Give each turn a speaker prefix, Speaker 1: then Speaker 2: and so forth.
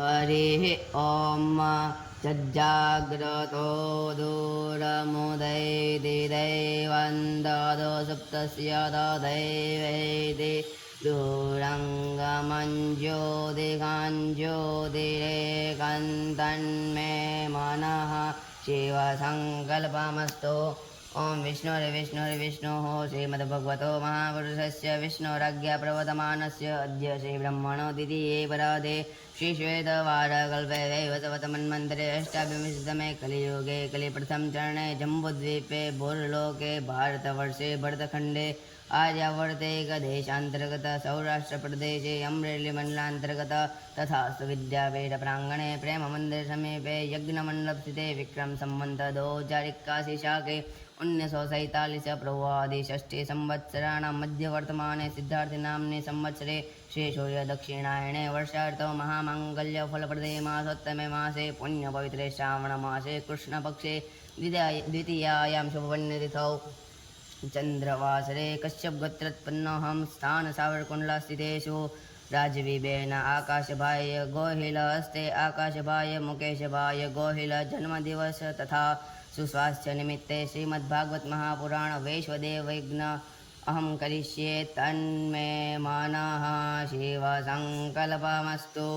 Speaker 1: हरिः ॐ सज्जाग्रतो दूरमुदैदिदैवन्ददो सुप्तस्य तदैवैति दूरङ्गमञ्ज्योतिकाञ्ज्योतिरेकन्तन्मे मनः शिवसङ्कल्पमस्तु ॐ विष्णुर्विष्णुर्विष्णोः श्रीमद्भगवतो प्रवतम से अद्य श्रीब्रह्मणो द्वितीये पराधे श्रीश्वेतवारकल्पे वैवतवतमन्मन्त्रे अष्टाभिंशतमे कलियुगे कलिप्रथमचरणे जम्बुद्वीपे, भोर्लोके, भारतवर्षे, भरतखण्डे आर्यावर्तैकदेशान्तर्गत सौराष्ट्रप्रदेशे, अम्रेलिमण्डलान्तर्गत तथा सुविद्यापीठप्राङ्गणे, प्रेममन्दिरसमीपे विक्रम संबंध दो शाखे उन्नीस सौ सैतालीस प्रवादि षष्ठी संवत्सराणां मध्यवर्तमाने सिद्धार्थनाम्नि संवत्सरे श्रीसूर्य दक्षिणायणे वर्षार्थो महामाङ्गल्यफलप्रदे मासोत्तमे मासे पुण्यपवित्रे श्रावणमासे कृष्णपक्षे द्वितीय द्वितीयायां शुभपुण्यतिथौ चन्द्रवासरे कश्यपगोत्रोत्पन्नोऽहं स्थानसावरकुण्डलास्थितेषु राजवीबेन आकाशभाय गोहिलहस्ते आकाशभाय સુસ્વાસ્થ્ય નિમિત્તે શ્રીમદ ભાગવત મહાપુરાણ વૈશ્વદેવ વિઘ્ન અહમ કરિષ્યે તન્મે માનઃ શિવ સંકલ્પમસ્તુ